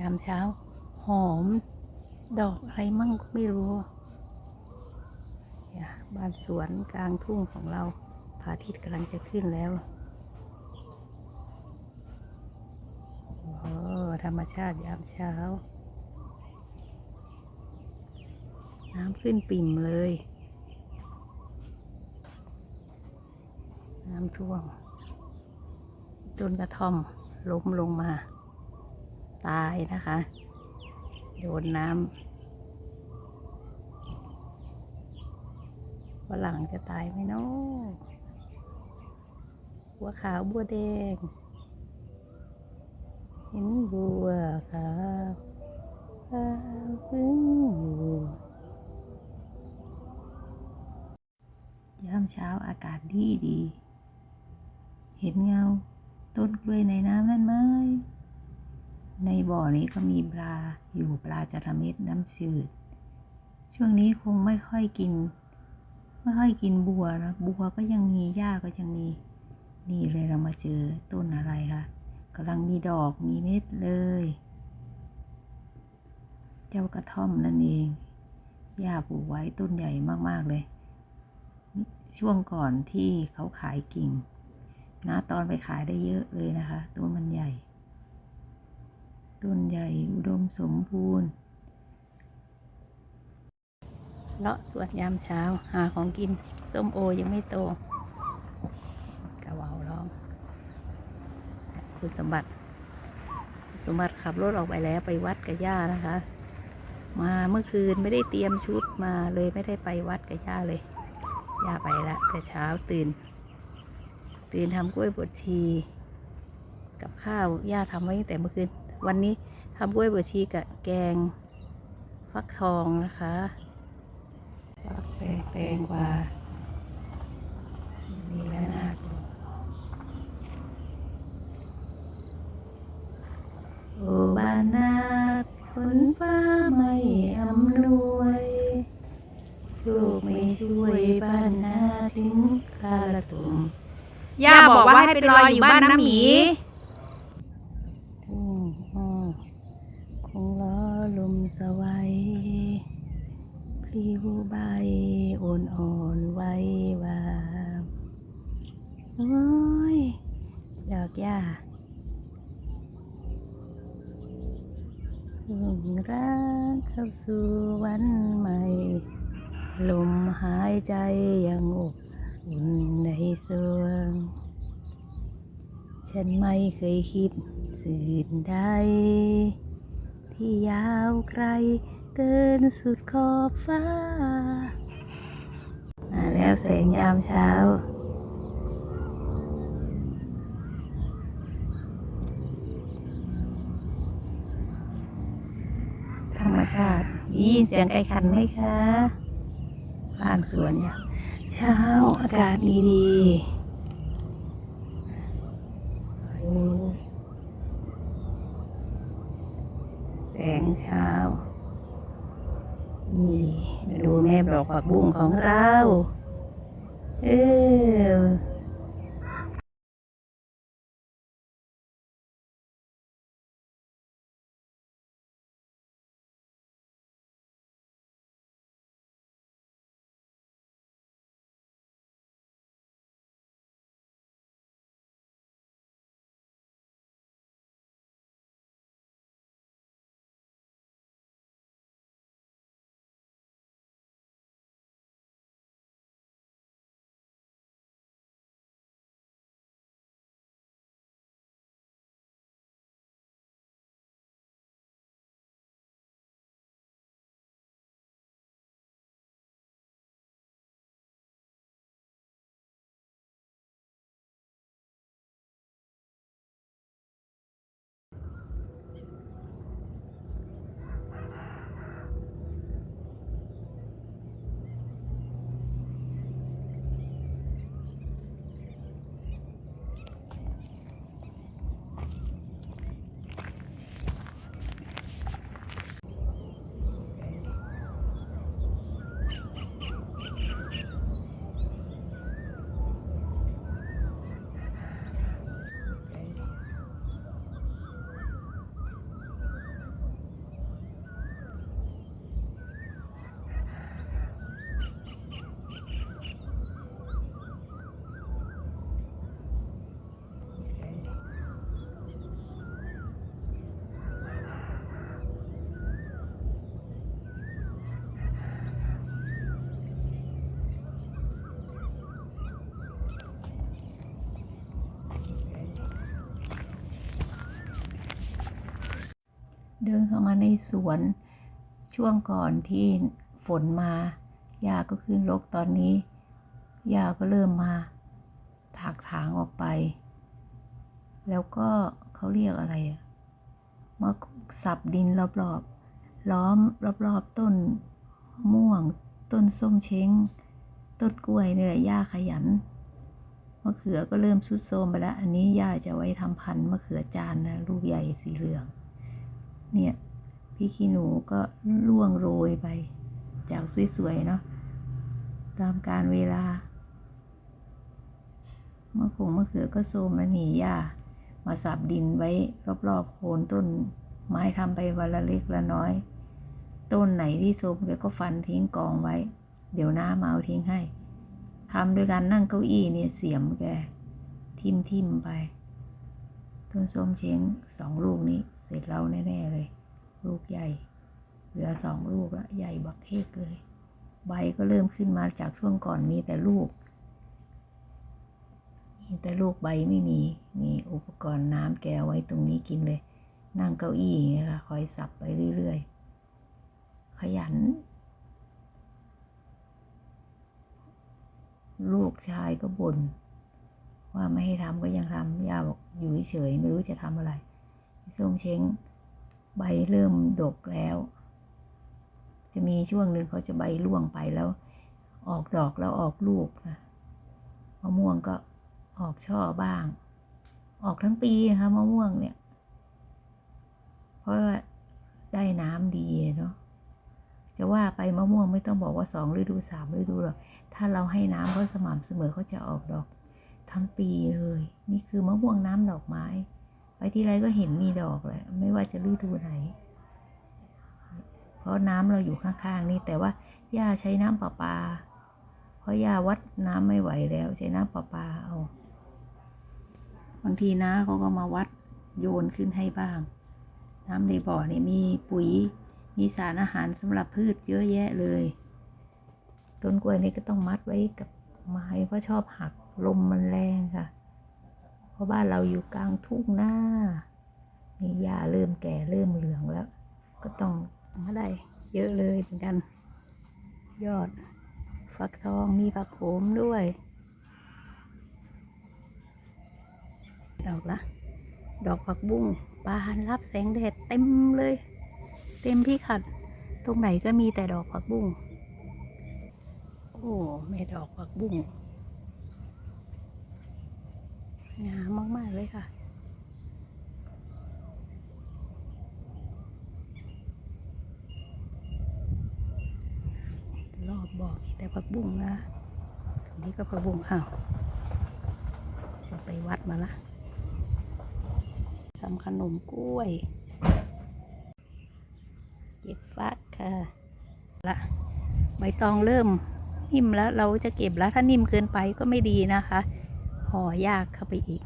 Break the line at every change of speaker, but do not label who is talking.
ยามเช้า หอม ดอกอะไรมั่งก็ไม่รู้บ้านสวนกลางทุ่งของเราพระอาทิตย์กำลังจะขึ้นแล้วโอ้ธรรมชาติยามเช้า น้ำขึ้นปิ่มเลย น้ำท่วมต้นกระท่อมล้มลงมา ตายนะคะ โดนน้ำว่าหลังจะตายไหมเนาะบัวขาวบัวแดง เห็นบัวขาวขาวพึ่งบัวยามเช้าอากาศดีดี เห็นเงา ต้นกล้วยในน้ำนั่นไหม ในบ่อนี้ก็มีปลาอยู่ปลาจระเม็ดน้ำจืด ช่วงนี้คงไม่ค่อยกิน ไม่ค่อยกินบัวนะบัวก็ยังมีหญ้าก็ยังมี นี่เลยเรามาเจอต้นอะไรคะกำลังมีดอกมีเม็ดเลย เจ้ากระท่อมนั่นเองหญ้าปลูกไว้ต้นใหญ่มากๆเลย ช่วงก่อนที่เขาขายกิ่งนะตอนไปขายได้เยอะเลยนะคะต้นมันใหญ่ ต้นใหญ่อุดมสมบูรณ์เลาะสวนยามเช้าหาของกิน ส้มโอยังไม่โตกระวาร้อง คุณสมบัติ สมบัติขับรถออกไปแล้วไปวัดกับย่านะคะ มาเมื่อคืนไม่ได้เตรียมชุดมาเลยไม่ได้ไปวัดกับย่าเลยย่าไปละแต่เช้าตื่น ตื่นทำกล้วยบดชี กับข้าวย่าทำไว้ตั้งแต่เมื่อคืน วันนี้ทำกล้วยบดชีกับแกงฟักทองนะคะฟักแตงแตงกวานี่แล้วนะโอ้บ้านนาฝนฟ้าไม่อำนวยลูกไม่ช่วยบ้านนาถึงคาละตุม
ย่าบอกว่าให้ไปรออยู่บ้านน้ำหมี
ทุ่งอ้อ คงล้อลมสวัยพลิวใบอ่อนอ่อนๆไว้วาโอ้ยดอกหญ้าลงร่างเข้าสู่วันใหม่ ลมหายใจยังอบอุ่นในสวง ฉันไม่เคยคิดสิ่งใด ที่ยาวไกลเกินสุดขอบฟ้า มาแล้วแสงยามเช้า ธรรมชาติยินเสียงไก่ขันไหมคะบ้านสวนเนี่ยเช้าอากาศดีดีๆแส งเช้า นี่ ดูแม่บอกผักบุ้งของเรา เออ ดินเข้ามาในสวน ช่วงก่อนที่ฝนมาหญ้าก็ขึ้นรกตอนนี้หญ้าก็เริ่มมาถากถางออกไป แล้วก็เขาเรียกอะไรอะมาสับดินรอบๆ ล้อมรอบๆ ต้นม่วง ต้นส้มเช้ง ต้นกล้วยเนี่ยหญ้าขยัน มะเขือก็เริ่มสุดโทรมไปแล้ว อันนี้ย่าจะไว้ทำพันธุ์มะเขือจานนะ ลูกใหญ่สีเหลือง เนี่ยพี่ขี้หนูก็ล่วงโรยไป จากสวยๆเนาะตามการเวลา เมะขงเมะเขือก็โทรมแล้วนี่ย่ามาสับดินไว้รอบๆโคนต้น ไม้ทำไปวันละเล็กละน้อย ต้นไหนที่โทรมแกก็ฟันทิ้งกองไว้ เดี๋ยวน้ามาเอาทิ้งให้ทำด้วยการนั่งเก้าอี้เนี่ยเสียมแกทิมทิมๆไป ต้นส้มเช้งสองลูกนี้ เสร็จเราแน่ๆเลย ลูกใหญ่ เหลือสองลูกละใหญ่บักเทกเลย ใบก็เริ่มขึ้นมาจากช่วงก่อนมีแต่ลูก มีแต่ลูกใบไม่มีนี่อุปกรณ์น้ำแกไว้ตรงนี้กินเลย นั่งเก้าอี้ค่ะคอยสับไปเรื่อยๆ ขยัน ลูกชายก็บน่นว่าไม่ให้ทำก็ยังทำย่าบอกอยู่เฉยไม่รู้จะทำอะไร ส้มเช้งใบเริ่มดกแล้ว จะมีช่วงหนึ่งเขาจะใบร่วงไปแล้ว ออกดอกแล้วออกลูกนะมะม่วงก็ออกช่อบ้าง ออกทั้งปีค่ะมะม่วงเนี่ย เพราะว่าได้น้ำดีเนาะจะว่าไปมะม่วงไม่ต้องบอกว่าสองฤดูสามฤดูหรอก ถ้าเราให้น้ำเขาสม่ำเสมอเขาจะออกดอกทั้งปีเลย นี่คือมะม่วงน้ำดอกไม้ ไปที่ไรก็เห็นมีดอกแหละไม่ว่าจะฤดูไหน เพราะน้ำเราอยู่ข้างๆนี่แต่ว่าย่าใช้น้ำประปา เพราะย่าวัดน้ำไม่ไหวแล้ว ใช้น้ำประปาเอาบางทีน้าเขาก็มาวัดโยนขึ้นให้บ้าง น้ำในบ่อนี่มีปุ๋ย มีสารอาหารสำหรับพืชเยอะแยะเลย ต้นกล้วยนี่ก็ต้องมัดไว้กับไม้เพราะชอบหักลมมันแรงค่ะ ราะบ้านเราอยู่กลางทุ่งหน้านี่หญ้าเริ่มแก่เริ่มเหลืองแล้ว ก็ต้องมาได้เยอะเลยเหมือนกัน ยอด ฟักทองมีผักโขมด้วย ดอกละ ดอกผักบุ้งบานรับแสงแดดเต็มเลย เต็มที่ขัด ตรงไหนก็มีแต่ดอกผักบุ้งโอ้แม่ดอกผักบุ้ง งามมาก ๆ เลยค่ะ รอบบอกมีแต่ผักบุ้งนะตรงนี้ก็ผักบุ้งอ้าวเราไปวัดมาละทำขนมกล้วย เก็บฟักค่ะละใบตองเริ่มนิ่มแล้วเราจะเก็บแล้วถ้านิ่มเกินไปก็ไม่ดีนะคะ พอยากเข้าไปอีก